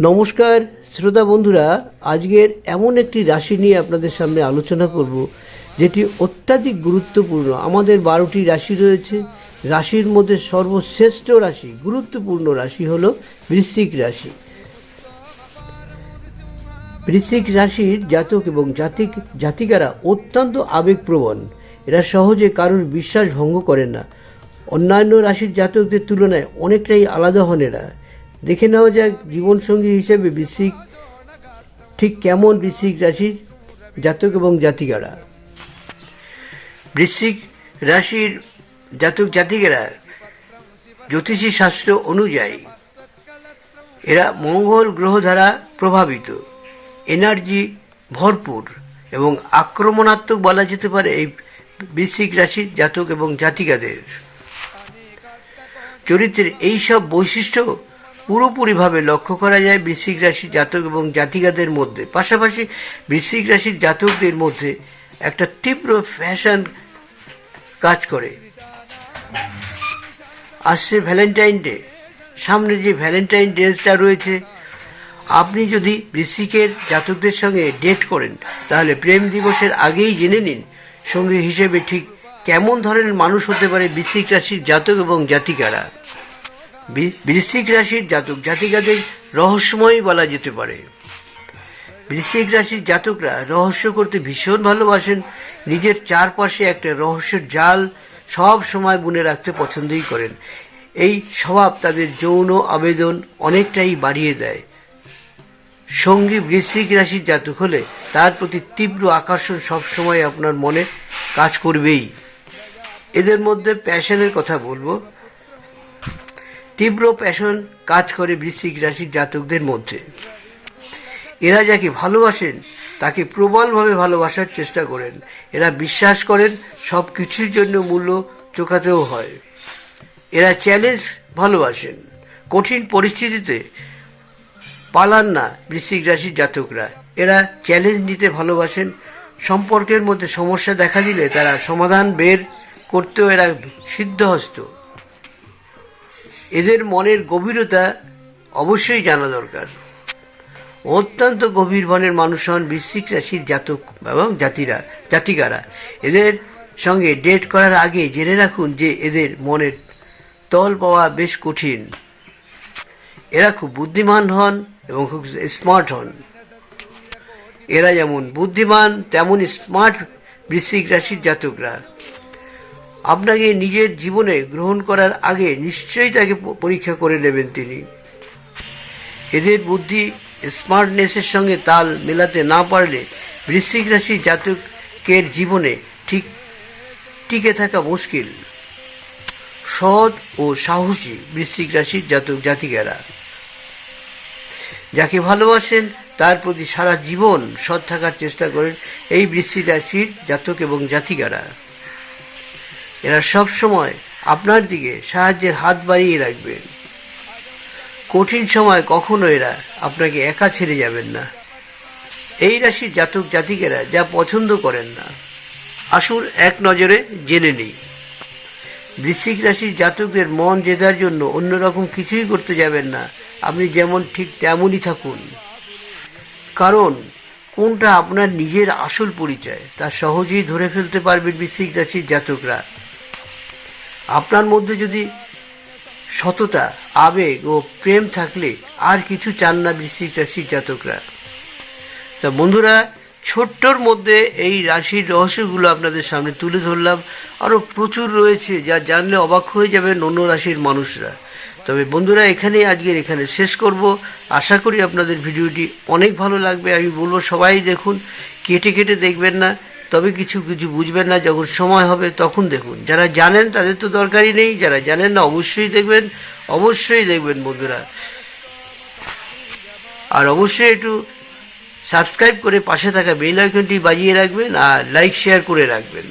নমস্কার, শ্রোতা বন্ধুরা, আজকের এমন একটি রাশি নিয়ে আপনাদের সামনে আলোচনা করব, যেটি অত্যাধিক গুরুত্বপূর্ণ। আমাদের বারোটি রাশি রয়েছে। রাশির মধ্যে সর্বশ্রেষ্ঠ রাশি, গুরুত্বপূর্ণ রাশি হল বৃশ্চিক রাশি। বৃশ্চিক রাশির জাতক এবং জাতিক, জাতিকারা অত্যন্ত আবেগপ্রবণ। এরা সহজে কারোর বিশ্বাস ভঙ্গ করেন না। অন্যান্য রাশির জাতকদের তুলনায় অনেকটাই আলাদা হন এরা। দেখে নেওয়া যাক জীবনসঙ্গী হিসেবে বৃশ্চিক ঠিক কেমন বৃশ্চিক রাশির জাতক এবং জাতিকারা। বৃশ্চিক রাশির জাতক জাতিকেরা জ্যোতিষী শাস্ত্র অনুযায়ী এরা মঙ্গল গ্রহ দ্বারা প্রভাবিত। এনার্জি ভরপুর এবং আক্রমণাত্মক বলা যেতে পারে এই বৃশ্চিক রাশির জাতক এবং জাতিকাদের। চরিত্রের এই সব বৈশিষ্ট্য পুরোপুরিভাবে লক্ষ্য করা যায় বৃশ্চিক রাশির জাতক এবং জাতিকাদের মধ্যে। পাশাপাশি বৃশ্চিক রাশির জাতকদের মধ্যে একটা তীব্র ফ্যাশন কাজ করে। আসছে ভ্যালেন্টাইন ডে সামনে যে ভ্যালেন্টাইন ডেটা রয়েছে, আপনি যদি বৃশ্চিকের জাতকদের সঙ্গে ডেট করেন, তাহলে প্রেম দিবসের আগেই জেনে নিন সঙ্গী হিসেবে ঠিক কেমন ধরনের মানুষ হতে পারে বৃশ্চিক রাশির জাতক এবং জাতিকারা। বৃশ্চিক রাশির জাতক জাতিকাদের রহস্যময় বলা যেতে পারে। বৃশ্চিক রাশির জাতকরা রহস্য করতে ভীষণ ভালোবাসেন। নিজের চারপাশে একটা রহস্যের জাল সব সময় বুনে রাখতে পছন্দই করেন। এই স্বভাব তাদের যৌন আবেদন অনেকটাই বাড়িয়ে দেয়। সঙ্গী বৃশ্চিক রাশির জাতক হলে তার প্রতি তীব্র আকর্ষণ সবসময় আপনার মনে কাজ করবেই। এদের মধ্যে প্যাশনের কথা বলব। তীব্র প্যাশন কাজ করে বৃশ্চিক রাশির জাতকদের মধ্যে। এরা যাকে ভালোবাসেন, তাকে প্রবলভাবে ভালোবাসার চেষ্টা করেন। এরা বিশ্বাস করেন সব কিছুর জন্য মূল্য চোখাতেও হয়। এরা চ্যালেঞ্জ ভালোবাসেন। কঠিন পরিস্থিতিতে পালান না বৃশ্চিক রাশির জাতকরা। এরা চ্যালেঞ্জ নিতে ভালোবাসেন। সম্পর্কের মধ্যে সমস্যা দেখা দিলে তারা সমাধান বের করতেও এরা সিদ্ধহস্ত। এদের মনের গভীরতা অবশ্যই জানা দরকার। অত্যন্ত গভীর মনের মানুষ হন বৃশ্চিক রাশির জাতক এবং জাতিরা, জাতিকারা। এদের সঙ্গে ডেট করার আগে জেনে রাখুন যে এদের মনের তল পাওয়া বেশ কঠিন। এরা খুব বুদ্ধিমান হন এবং খুব স্মার্ট হন। এরা যেমন বুদ্ধিমান, তেমন স্মার্ট বৃশ্চিক রাশির জাতকরা। আপনাকে নিজের জীবনে গ্রহণ করার আগে নিশ্চয়ই তাকে পরীক্ষা করে নেবেন তিনি। এদের বুদ্ধি স্মার্টনেসের সঙ্গে তাল মেলাতে না পারলে বৃশ্চিক রাশির জাতকের জীবনে ঠিক, টিকে থাকা মুশকিল। সৎ ও সাহসী বৃশ্চিক রাশির জাতক জাতিকারা। যাকে ভালোবাসেন, তার প্রতি সারা জীবন সৎ থাকার চেষ্টা করেন এই বৃশ্চিক রাশির জাতক এবং জাতিকারা। এরা সব সময় আপনার দিকে সাহায্যের হাত বাড়িয়ে রাখবেন কঠিন সময় কখনো এরা আপনাকে একা ছেড়ে যাবেন না। এই রাশির জাতক জাতিকেরা যা পছন্দ করেন না। আসুন এক নজরে জেনে নিই। বৃশ্চিক রাশির জাতকদের মন জেতার জন্য অন্যরকম কিছুই করতে যাবেন না। আপনি যেমন ঠিক তেমনই থাকুন। কারণ কোনটা আপনার নিজের আসল পরিচয়, তা সহজেই ধরে ফেলতে পারবেন বৃশ্চিক রাশির জাতকরা। আপনার মধ্যে যদি সততা, আবেগ ও প্রেম থাকলে আর কিছু চান না বৃশ্চিক রাশির জাতকরা তা বন্ধুরা, ছোট্টর মধ্যে এই রাশির রহস্যগুলো আপনাদের সামনে তুলে ধরলাম। আরও প্রচুর রয়েছে যা জানলে অবাক হয়ে যাবেন অন্য রাশির মানুষরা। তবে বন্ধুরা, এখানেই আজকের এখানে শেষ করব। আশা করি আপনাদের ভিডিওটি অনেক ভালো লাগবে। আমি বলব, সবাই দেখুন, কেটে কেটে দেখবেন না। তবে কিছু কিছু বুঝবেন না, যখন সময় হবে তখন দেখুন। যারা জানেন তাদের তো দরকারই নেই, যারা জানেন না অবশ্যই দেখবেন অবশ্যই দেখবেন বন্ধুরা। আর অবশ্যই একটু সাবস্ক্রাইব করে পাশে থাকা বেল আইকনটি বাজিয়ে রাখবেন আর লাইক, শেয়ার করে রাখবেন।